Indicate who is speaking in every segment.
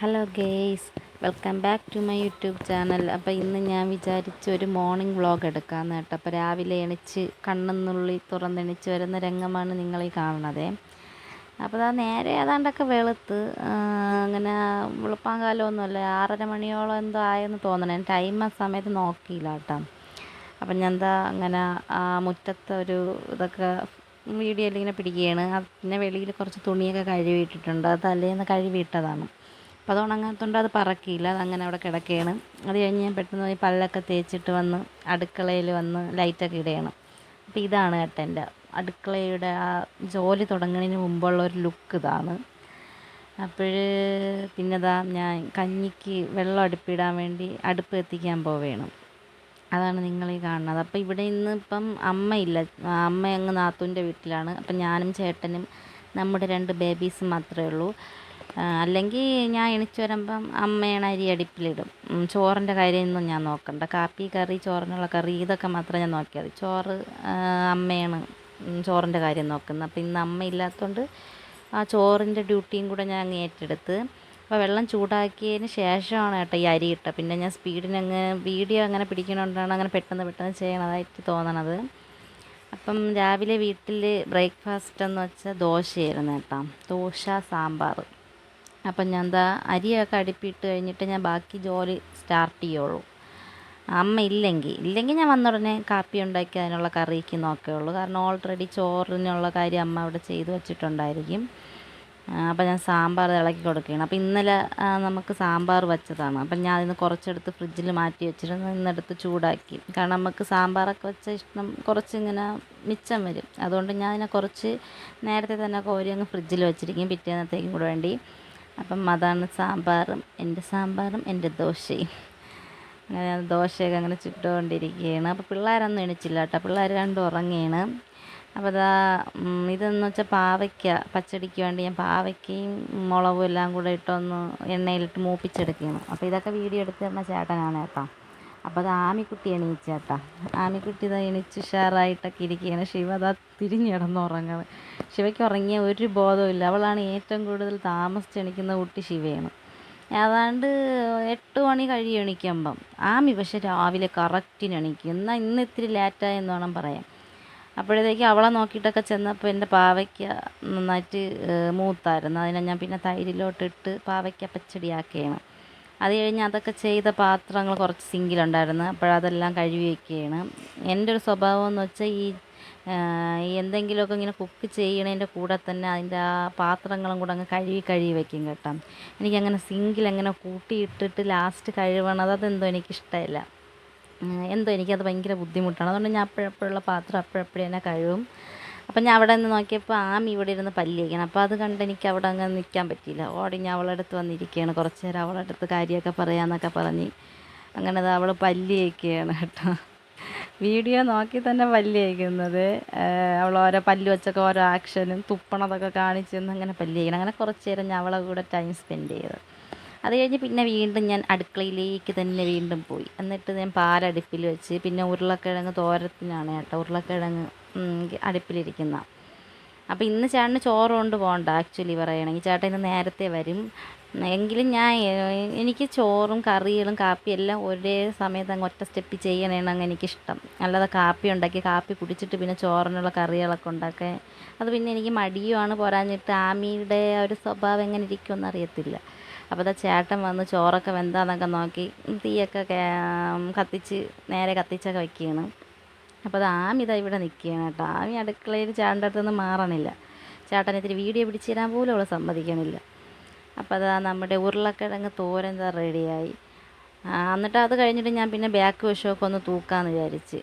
Speaker 1: Hello guys welcome back to my YouTube channel അപ്പോൾ ഇന്ന് ഞാൻ വിചാരിച്ചു ഒരു മോർണിംഗ് വ്ളോഗ് എടുക്കാമെന്ന് കേട്ടോ. അപ്പോൾ രാവിലെ എണിച്ച് കണ്ണെന്നുള്ളി തുറന്നെണിച്ച് വരുന്ന രംഗമാണ് നിങ്ങളീ കാണുന്നത്. അപ്പോൾ അത് നേരെ ഏതാണ്ടൊക്കെ വെളുത്ത് അങ്ങനെ വെളുപ്പാങ്കാലമൊന്നുമല്ല ആറര മണിയോളം എന്തോ ആയെന്ന് തോന്നണേ. ടൈം ആ സമയത്ത് നോക്കിയില്ല കേട്ടോ. അപ്പം ഞാൻ എന്താ അങ്ങനെ ആ മുറ്റത്തെ ഒരു ഇതൊക്കെ വീഡിയോയിൽ ഇങ്ങനെ പിടിക്കുകയാണ്. അതിന്റെ വെളിയിൽ കുറച്ച് തുണിയൊക്കെ കഴുകിയിട്ടിട്ടുണ്ട്. അത് തലേന്ന് കഴുകിയിട്ടതാണ്. അപ്പോൾ അത് ഉണങ്ങാത്തതുകൊണ്ട് അത് പറക്കിയില്ല. അത് അങ്ങനെ അവിടെ കിടക്കുകയാണ് അത് കഴിഞ്ഞ് ഞാൻ പെട്ടെന്ന് പോയി പല്ലൊക്കെ തേച്ചിട്ട് വന്ന് അടുക്കളയിൽ വന്ന് ലൈറ്റൊക്കെ ഇടുകയാണ് അപ്പോൾ ഇതാണ് കേട്ടോ എന്റെ അടുക്കളയുടെ ആ ജോലി തുടങ്ങുന്നതിന് മുമ്പുള്ള ഒരു ലുക്ക് ഇതാണ്. അപ്പോൾ പിന്നെതാ ഞാൻ കഞ്ഞിക്ക് വെള്ളം അടുപ്പിടാൻ വേണ്ടി അടുപ്പ് എത്തിക്കാൻ പോവുകയാണ് അതാണ് നിങ്ങൾ ഈ കാണുന്നത്. അപ്പോൾ ഇവിടെ ഇന്ന് ഇപ്പം അമ്മയില്ല. അമ്മ അങ്ങ് നാത്തൂന്റെ വീട്ടിലാണ്. അപ്പം ഞാനും ചേട്ടനും നമ്മുടെ രണ്ട് ബേബീസും മാത്രമേ ഉള്ളൂ. അല്ലെങ്കിൽ ഞാൻ എണിച്ച് വരുമ്പം അമ്മയാണ് അരി അടുപ്പിലിടും. ചോറിന്റെ കാര്യമൊന്നും ഞാൻ നോക്കണ്ട. കാപ്പി കറി ചോറിനുള്ള കറി ഇതൊക്കെ മാത്രമേ ഞാൻ നോക്കിയാൽ ചോറ് അമ്മയാണ് ചോറിന്റെ കാര്യം നോക്കുന്നത്. അപ്പം ഇന്ന് അമ്മ ഇല്ലാത്തതുകൊണ്ട് ആ ചോറിന്റെ ഡ്യൂട്ടിയും കൂടെ ഞാൻ അങ്ങ് ഏറ്റെടുത്ത് അപ്പോൾ വെള്ളം ചൂടാക്കിയതിന് ശേഷമാണ് കേട്ടോ ഈ അരി ഇട്ടത് പിന്നെ ഞാൻ സ്പീഡിന് വീഡിയോ അങ്ങനെ പിടിക്കണോണ്ടാണ് അങ്ങനെ പെട്ടെന്ന് പെട്ടെന്ന് ചെയ്യണതായിട്ട് തോന്നണത്. അപ്പം രാവിലെ വീട്ടിൽ ബ്രേക്ക്ഫാസ്റ്റ് എന്ന് വെച്ചാൽ ദോശയായിരുന്നു കേട്ടോ ദോശ സാമ്പാർ അപ്പം ഞാൻ എന്താ അരിയൊക്കെ അടുപ്പിട്ട് കഴിഞ്ഞിട്ട് ഞാൻ ബാക്കി ജോലി സ്റ്റാർട്ട് ചെയ്യുള്ളൂ. അമ്മ ഇല്ലെങ്കിൽ ഇല്ലെങ്കിൽ ഞാൻ വന്ന ഉടനെ കാപ്പി ഉണ്ടാക്കി അതിനുള്ള കറിക്ക് നോക്കുകയുള്ളൂ കാരണം ഓൾറെഡി ചോറിനുള്ള കാര്യം അമ്മ അവിടെ ചെയ്തു വെച്ചിട്ടുണ്ടായിരിക്കും. അപ്പം ഞാൻ സാമ്പാർ ഇളക്കി കൊടുക്കുകയാണ്. അപ്പോൾ ഇന്നലെ നമുക്ക് സാമ്പാർ വെച്ചതാണ്. അപ്പം ഞാൻ അതിന് കുറച്ചെടുത്ത് ഫ്രിഡ്ജിൽ മാറ്റി വെച്ചിരുന്നു. ഇന്നെടുത്ത് ചൂടാക്കി. കാരണം നമുക്ക് സാമ്പാറൊക്കെ വെച്ച ഇഷ്ടം കുറച്ചിങ്ങനെ മിച്ചം വരും. അതുകൊണ്ട് ഞാൻ അതിനെ കുറച്ച് നേരത്തെ തന്നെ കോരി അങ്ങ് ഫ്രിഡ്ജിൽ വെച്ചിരിക്കും. പിറ്റേന്നത്തേക്കും കൂടെ വേണ്ടി. അപ്പം അതാണ് സാമ്പാറും എന്റെ സാമ്പാറും എന്റെ ദോശയും. അങ്ങനെ ദോശയൊക്കെ അങ്ങനെ ചുട്ടുകൊണ്ടിരിക്കുകയാണ്. അപ്പോൾ പിള്ളേരൊന്നും എണിച്ചില്ല കേട്ടോ. പിള്ളേർ രണ്ടും ഉറങ്ങിയാണ് അപ്പോൾ അതാ ഇതെന്ന് വെച്ചാൽ പാവയ്ക്ക. പച്ചടിക്ക് വേണ്ടി ഞാൻ പാവയ്ക്കയും മുളകും എല്ലാം കൂടെ ഇട്ടൊന്ന് എണ്ണയിലിട്ട് മൂപ്പിച്ചെടുക്കുകയാണ്. അപ്പോൾ ഇതൊക്കെ വീഡിയോ എടുത്ത് തന്ന ചേട്ടനാണ് കേട്ടോ. അപ്പോൾ അത് ആമിക്കുട്ടി എണീച്ചേട്ടാ. ആമിക്കുട്ടി ഇതാ എണീച്ച് ഉഷാറായിട്ടൊക്കെ ഇരിക്കുകയാണ്. ശിവ അതാ തിരിഞ്ഞ് കിടന്നുറങ്ങുന്നത് ശിവയ്ക്ക് ഉറങ്ങിയ ഒരു ബോധവുമില്ല. അവളാണ് ഏറ്റവും കൂടുതൽ താമസിച്ച് എണീക്കുന്ന കുട്ടി ശിവയാണ്. ഏതാണ്ട് എട്ട് മണി കഴിയും എണീക്കുമ്പം. ആമി പക്ഷെ രാവിലെ കറക്റ്റിന് എണീക്കും. എന്നാൽ ഇന്ന് ഇത്തിരി ലേറ്റായെന്ന് വേണം പറയാം അപ്പോഴത്തേക്ക് അവളെ നോക്കിയിട്ടൊക്കെ ചെന്നപ്പോൾ എന്റെ പാവയ്ക്ക നന്നായിട്ട് മൂത്തായിരുന്നു. അതിനെ ഞാൻ പിന്നെ തൈരിലോട്ടിട്ട് പാവയ്ക്ക പച്ചടിയാക്കുകയാണ്. അത് കഴിഞ്ഞ് അതൊക്കെ ചെയ്ത പാത്രങ്ങൾ കുറച്ച് സിങ്കിലുണ്ടായിരുന്നു. അപ്പോഴതെല്ലാം കഴുകി വയ്ക്കുകയാണ് എന്റെ ഒരു സ്വഭാവം എന്ന് വെച്ചാൽ ഈ എന്തെങ്കിലുമൊക്കെ ഇങ്ങനെ കുക്ക് ചെയ്യണതിന്റെ കൂടെ തന്നെ അതിന്റെ ആ പാത്രങ്ങളും കൂടെ അങ്ങ് കഴുകി കഴുകി വയ്ക്കും കേട്ടോ. എനിക്കങ്ങനെ സിങ്കിൽ അങ്ങനെ കൂട്ടിയിട്ടിട്ട് ലാസ്റ്റ് കഴുകണത് അതെന്തോ എനിക്കിഷ്ടമില്ല. എന്തോ എനിക്കത് ഭയങ്കര ബുദ്ധിമുട്ടാണ്. അതുകൊണ്ട് ഞാൻ അപ്പോഴപ്പോഴുള്ള പാത്രം അപ്പോഴപ്പോഴും തന്നെ കഴുകും. അപ്പം ഞാൻ അവിടെ നിന്ന് നോക്കിയപ്പോൾ ആമി ഇവിടെ ഇരുന്ന് പല്ല് അപ്പോൾ അത് കണ്ട് എനിക്ക് അവിടെ അങ്ങ് നിൽക്കാൻ പറ്റിയില്ല. ഓടി ഞാൻ അവളുടെ അടുത്ത് വന്നിരിക്കുകയാണ്. കുറച്ച് നേരം അവളുടെ അടുത്ത് കാര്യമൊക്കെ പറയാമെന്നൊക്കെ പറഞ്ഞ് അങ്ങനെ അത് അവൾ പല്ലിയൊക്കെയാണ് കേട്ടോ. വീഡിയോ നോക്കി തന്നെ പല്ലി അയക്കുന്നത് അവൾ ഓരോ പല്ല് വെച്ചൊക്കെ ഓരോ ആക്ഷനും തുപ്പണതൊക്കെ കാണിച്ചെന്ന് അങ്ങനെ പല്ലി അങ്ങനെ കുറച്ച് നേരം ഞാൻ അവളെ കൂടെ ടൈം സ്പെൻഡ് ചെയ്തത് അത് കഴിഞ്ഞ് പിന്നെ വീണ്ടും ഞാൻ അടുക്കളയിലേക്ക് തന്നെ വീണ്ടും പോയി. എന്നിട്ട് ഞാൻ പാലടുപ്പിൽ വെച്ച് പിന്നെ ഉരുളക്കിഴങ്ങ് തോരത്തിനാണ് കേട്ടോ ഉരുളക്കിഴങ്ങ് അടുപ്പിലിരിക്കുന്ന. അപ്പോൾ ഇന്ന് ചേട്ടന് ചോറ് കൊണ്ട് പോകണ്ട ആക്ച്വലി പറയുകയാണെങ്കിൽ ചേട്ടൻ ഇന്ന് നേരത്തെ വരും. എങ്കിലും ഞാൻ എനിക്ക് ചോറും കറികളും കാപ്പി എല്ലാം ഒരേ സമയത്ത് അങ്ങ് ഒറ്റ സ്റ്റെപ്പ് ചെയ്യണേണ് അങ്ങ് എനിക്കിഷ്ടം. അല്ലാതെ കാപ്പി ഉണ്ടാക്കി കാപ്പി കുടിച്ചിട്ട് പിന്നെ ചോറിനുള്ള കറികളൊക്കെ ഉണ്ടാക്കാൻ അത് പിന്നെ എനിക്ക് മടിയുമാണ് പോരാഞ്ഞിട്ട് ആമിയുടെ ആ ഒരു സ്വഭാവം എങ്ങനെ ഇരിക്കുമെന്ന് അറിയത്തില്ല. അപ്പോൾ ദാ ചേട്ടൻ വന്ന് ചോറൊക്കെ വെന്താന്നൊക്കെ നോക്കി തീയൊക്കെ കത്തിച്ച് നേരെ കത്തിച്ചൊക്കെ വെക്കുകയാണ് അപ്പോൾ അത് ആമി ഇതാ ഇവിടെ നിൽക്കുകയാണ് കേട്ടോ. ആമി അടുക്കളയിൽ ചേട്ടന്റെ അടുത്തൊന്നും മാറണില്ല. ചേട്ടൻ ഇത്തിരി വീഡിയോ പിടിച്ച് തരാൻ പോലും അവൾ സമ്മതിക്കണില്ല. അപ്പോൾ അതാ നമ്മുടെ ഉരുളക്കിഴങ്ങ് തോരൻ ഇതാ റെഡിയായി. എന്നിട്ട് അത് കഴിഞ്ഞിട്ട് ഞാൻ പിന്നെ ബാക്ക് വശമൊക്കെ ഒന്ന് തൂക്കാമെന്ന് വിചാരിച്ച്.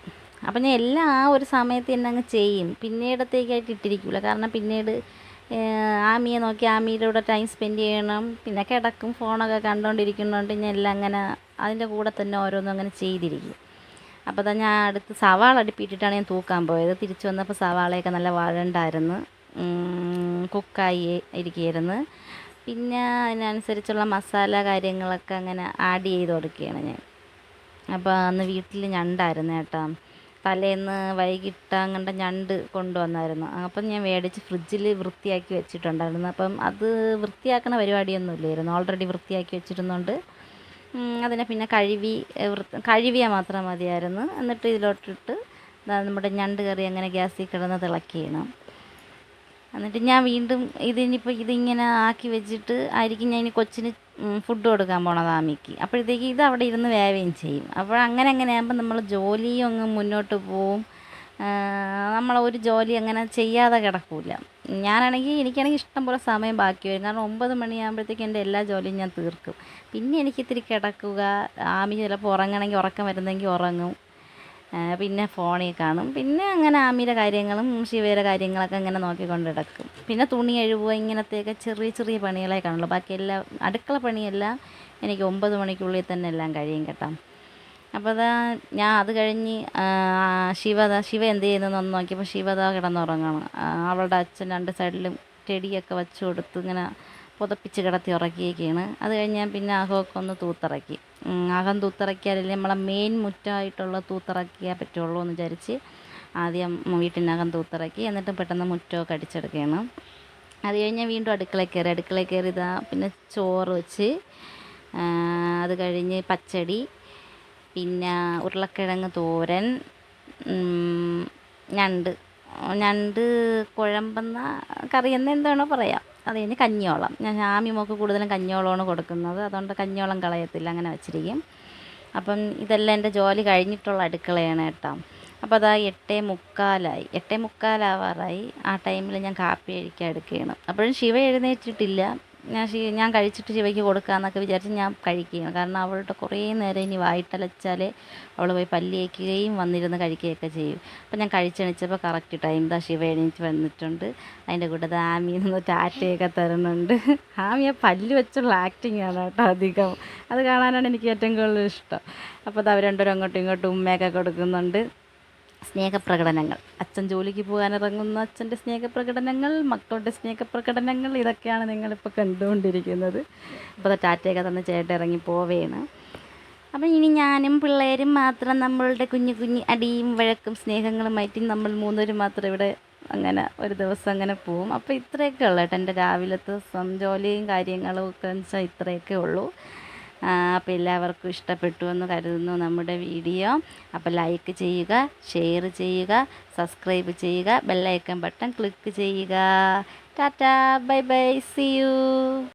Speaker 1: അപ്പം ഞാൻ എല്ലാം ആ ഒരു സമയത്ത് തന്നെ അങ്ങ് ചെയ്യും. പിന്നീടത്തേക്കായിട്ട് ഇട്ടിരിക്കില്ല കാരണം പിന്നീട് ആമിയെ നോക്കി ആമിയുടെ കൂടെ ടൈം സ്പെൻഡ് ചെയ്യണം. പിന്നെ കിടക്കും ഫോണൊക്കെ കണ്ടുകൊണ്ടിരിക്കുന്നതുകൊണ്ട് ഞാൻ എല്ലാം അങ്ങനെ അതിന്റെ കൂടെ തന്നെ ഓരോന്നും അങ്ങനെ ചെയ്തിരിക്കും. അപ്പോൾ തന്നെ ഞാൻ അടുത്ത് സവാള അടുപ്പിട്ടിട്ടാണ് ഞാൻ തൂക്കാൻ പോയത്. തിരിച്ചു വന്നപ്പോൾ സവാളയൊക്കെ നല്ല വഴണ്ടായിരുന്നു. കുക്കായി ഇരിക്കുകയായിരുന്നു. പിന്നെ അതിനനുസരിച്ചുള്ള മസാല കാര്യങ്ങളൊക്കെ അങ്ങനെ ആഡ് ചെയ്ത് കൊടുക്കുകയാണ് ഞാൻ. അപ്പോൾ അന്ന് വീട്ടിൽ ഞണ്ടായിരുന്നു കേട്ടോ. തലേന്ന് വൈകിട്ട് അങ്ങണ്ട ഞണ്ട് കൊണ്ടുവന്നായിരുന്നു. അപ്പം ഞാൻ മേടിച്ച് ഫ്രിഡ്ജിൽ വൃത്തിയാക്കി വെച്ചിട്ടുണ്ടായിരുന്നു. അപ്പം അത് വൃത്തിയാക്കണ പരിപാടിയൊന്നും ഇല്ലായിരുന്നു ഓൾറെഡി വൃത്തിയാക്കി വെച്ചിരുന്നുണ്ട് അതിനെ പിന്നെ കഴുകി കഴുകിയാൽ മാത്രം മതിയായിരുന്നു. എന്നിട്ട് ഇതിലോട്ടിട്ട് നമ്മുടെ ഞണ്ട് കറി അങ്ങനെ ഗ്യാസിൽ കിടന്ന് തിളക്കിയണം എന്നിട്ട് ഞാൻ വീണ്ടും ഇതിനിപ്പോൾ ഇതിങ്ങനെ ആക്കി വെച്ചിട്ട് ആയിരിക്കും ഞാൻ ഇനി കൊച്ചിന് ഫുഡ് കൊടുക്കാൻ പോണത് ആമിക്ക്. അപ്പോഴത്തേക്ക് ഇത് അവിടെ ഇരുന്ന് വേവുകയും ചെയ്യും. അപ്പോൾ അങ്ങനെ അങ്ങനെ ആകുമ്പോൾ നമ്മൾ ജോലിയും അങ്ങ് മുന്നോട്ട് പോവും. നമ്മൾ ഒരു ജോലി അങ്ങനെ ചെയ്യാതെ കിടക്കില്ല ഞാനാണെങ്കിൽ എനിക്കാണെങ്കിൽ ഇഷ്ടം പോലെ സമയം ബാക്കി വരും. കാരണം ഒമ്പത് മണിയാകുമ്പോഴത്തേക്ക് എന്റെ എല്ലാ ജോലിയും ഞാൻ തീർക്കും. പിന്നെ എനിക്ക് ഇത്തിരി കിടക്കുക ആമി ചിലപ്പോൾ ഉറങ്ങണമെങ്കിൽ ഉറക്കം വരുന്നെങ്കിൽ ഉറങ്ങും. പിന്നെ ഫോണിൽ കാണും. പിന്നെ അങ്ങനെ ആമിയുടെ കാര്യങ്ങളും ശിവയുടെ കാര്യങ്ങളൊക്കെ ഇങ്ങനെ നോക്കിക്കൊണ്ട് കിടക്കും പിന്നെ തുണി കഴുകുക ഇങ്ങനത്തെയൊക്കെ ചെറിയ ചെറിയ പണികളെ കാണുള്ളൂ. ബാക്കി എല്ലാം അടുക്കള പണിയെല്ലാം എനിക്ക് ഒമ്പത് മണിക്കുള്ളിൽ തന്നെ എല്ലാം കഴിയും കേട്ടോ. അപ്പോൾ അതാ ഞാൻ അത് കഴിഞ്ഞ് ശിവത ശിവ എന്ത് ചെയ്യുന്നതെന്ന് നോക്കിയപ്പോൾ ശിവത കിടന്നുറങ്ങണം. അവളുടെ അച്ഛൻ രണ്ട് സൈഡിലും ചെടിയൊക്കെ വെച്ച് കൊടുത്ത് ഇങ്ങനെ പുതപ്പിച്ച് കിടത്തി ഉറക്കിയൊക്കെയാണ് അത് കഴിഞ്ഞ് ഞാൻ പിന്നെ അകമൊക്കെ ഒന്ന് തൂത്തിറക്കി. അഹം തൂത്തിറക്കിയാലല്ലേ നമ്മളെ മെയിൻ മുറ്റമായിട്ടുള്ള തൂത്തിറക്കിയാൽ പറ്റുള്ളൂ എന്ന് വിചാരിച്ച് ആദ്യം വീട്ടിനകം തൂത്തിറക്കി എന്നിട്ട് പെട്ടെന്ന് മുറ്റമൊക്കെ അടിച്ചെടുക്കുകയാണ്. അത് കഴിഞ്ഞ് വീണ്ടും അടുക്കളയിൽ കയറി. അടുക്കളയിൽ കയറി ഇതാ പിന്നെ ചോറ് വെച്ച് അത് കഴിഞ്ഞ് പച്ചടി പിന്നെ ഉരുളക്കിഴങ്ങ് തോരൻ ഞണ്ട്. ഞണ്ട് കുഴമ്പെന്ന കറി എന്ന് എന്താണോ പറയാം. അത് കഴിഞ്ഞ് കഞ്ഞിയോളം ഞാൻ ആമി മോക്ക് കൂടുതലും കഞ്ഞിയോളമാണ് കൊടുക്കുന്നത്. അതുകൊണ്ട് കഞ്ഞിയോളം കളയത്തില്ല. അങ്ങനെ വെച്ചിരിക്കും. അപ്പം ഇതെല്ലാം എന്റെ ജോലി കഴിഞ്ഞിട്ടുള്ള അടുക്കളയാണ് കേട്ടോ. അപ്പോൾ അതാ എട്ടേ മുക്കാലായി. എട്ടേ മുക്കാലാവാറായി. ആ ടൈമിൽ ഞാൻ കാപ്പി കഴിക്കാൻ എടുക്കുകയാണ്. അപ്പോഴും ശിവ എഴുന്നേറ്റിട്ടില്ല. ഞാൻ ഞാൻ കഴിച്ചിട്ട് ശിവയ്ക്ക് കൊടുക്കാമെന്നൊക്കെ വിചാരിച്ച് ഞാൻ കഴിക്കുകയാണ്. കാരണം അവളുടെ കുറേ നേരം ഇനി വായിട്ടലച്ചാൽ അവൾ പോയി പല്ലിയേക്കുകയും വന്നിരുന്ന് കഴിക്കുകയൊക്കെ ചെയ്യും. അപ്പം ഞാൻ കഴിച്ചെണിച്ചപ്പോൾ കറക്റ്റ് ടൈം ദാ ശിവ എണീച്ച് വന്നിട്ടുണ്ട്. അതിന്റെ കൂടെ ആമിയിൽ നിന്ന് ടാറ്റയൊക്കെ തരുന്നുണ്ട്. ആമിയെ പല്ല് വെച്ചുള്ള ആക്ടിങ് ആണ് കേട്ടോ അധികം. അത് കാണാനാണ് എനിക്ക് ഏറ്റവും കൂടുതൽ ഇഷ്ടം. അപ്പോൾ അത് അവർ രണ്ടുപേരും അങ്ങോട്ടും ഇങ്ങോട്ടും ഉമ്മയൊക്കെ കൊടുക്കുന്നുണ്ട്. സ്നേഹപ്രകടനങ്ങൾ. അച്ഛൻ ജോലിക്ക് പോകാനിറങ്ങുന്ന അച്ഛന്റെ സ്നേഹപ്രകടനങ്ങൾ മക്കളുടെ സ്നേഹപ്രകടനങ്ങൾ ഇതൊക്കെയാണ് നിങ്ങളിപ്പോൾ കണ്ടുകൊണ്ടിരിക്കുന്നത്. ഇപ്പോൾ ടാറ്റയൊക്കെ തന്ന് ചേട്ടൻ ഇറങ്ങി പോവേണ്. അപ്പം ഇനി ഞാനും പിള്ളേരും മാത്രം നമ്മളുടെ കുഞ്ഞു കുഞ്ഞു അടിയും വഴക്കും സ്നേഹങ്ങളുമായിട്ട് നമ്മൾ മൂന്നുപേരും മാത്രം ഇവിടെ അങ്ങനെ ഒരു ദിവസം അങ്ങനെ പോവും. അപ്പോൾ ഇത്രയൊക്കെ ഉള്ളൂ കേട്ടോ എന്റെ രാവിലത്തെ ജോലിയും കാര്യങ്ങളും ഒക്കെ വെച്ചാൽ ഇത്രയൊക്കെ ഉള്ളൂ. അപ്പോൾ എല്ലാവർക്കും ഇഷ്ടപ്പെട്ടു എന്ന് കരുതുന്നു നമ്മുടെ വീഡിയോ. അപ്പോൾ ലൈക്ക് ചെയ്യുക ഷെയർ ചെയ്യുക സബ്സ്ക്രൈബ് ചെയ്യുക ബെല്ലൈക്കൺ ബട്ടൺ ക്ലിക്ക് ചെയ്യുക. Tata bye bye see you